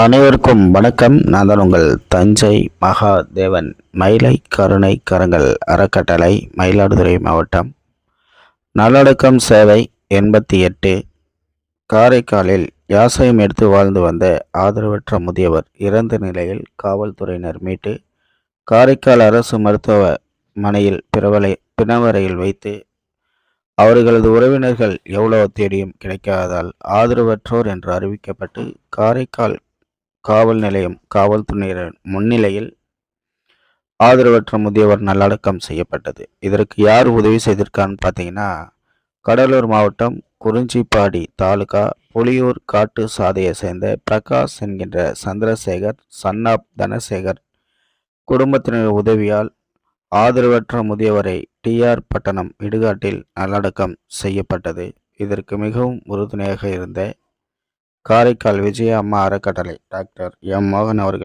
அனைவருக்கும் வணக்கம். நான் தான் உங்கள் தஞ்சை மகாதேவன். மயிலை கருணை கரங்கள் அறக்கட்டளை மயிலாடுதுறை மாவட்டம். நல்லடக்கம் சேவை எண்பத்தி எட்டு. காரைக்காலில் யாசகம் எடுத்து வாழ்ந்து வந்த ஆதரவற்ற முதியவர் இறந்த நிலையில் காவல்துறையினர் மீட்டு காரைக்கால் அரசு மருத்துவமனையில் பிரவலை பிணவரையில் வைத்து அவர்களது உறவினர்கள் எவ்வளவு தேடியும் கிடைக்காததால் ஆதரவற்றோர் என்று அறிவிக்கப்பட்டு காரைக்கால் காவல் நிலையம் காவல்துறையினர் முன்னிலையில் ஆதரவற்ற முதியவர் நல்லடக்கம் செய்யப்பட்டது. இதற்கு யார் உதவி செய்திருக்கான்னு பார்த்தீங்கன்னா கடலூர் மாவட்டம் குறிஞ்சிப்பாடி தாலுகா புலியூர் காட்டு சாதையை சேர்ந்த பிரகாஷ் என்கின்ற சந்திரசேகர் சன்னாப் தனசேகர் குடும்பத்தினர் உதவியால் ஆதரவற்ற முதியவரை டிஆர் பட்டணம் இடுகாட்டில் நல்லடக்கம் செய்யப்பட்டது. இதற்கு மிகவும் உறுதுணையாக இருந்த காரைக்கால் விஜய அம்மா அறக்கட்டளை. டாக்டர் எம் மோகன் அவர்கள்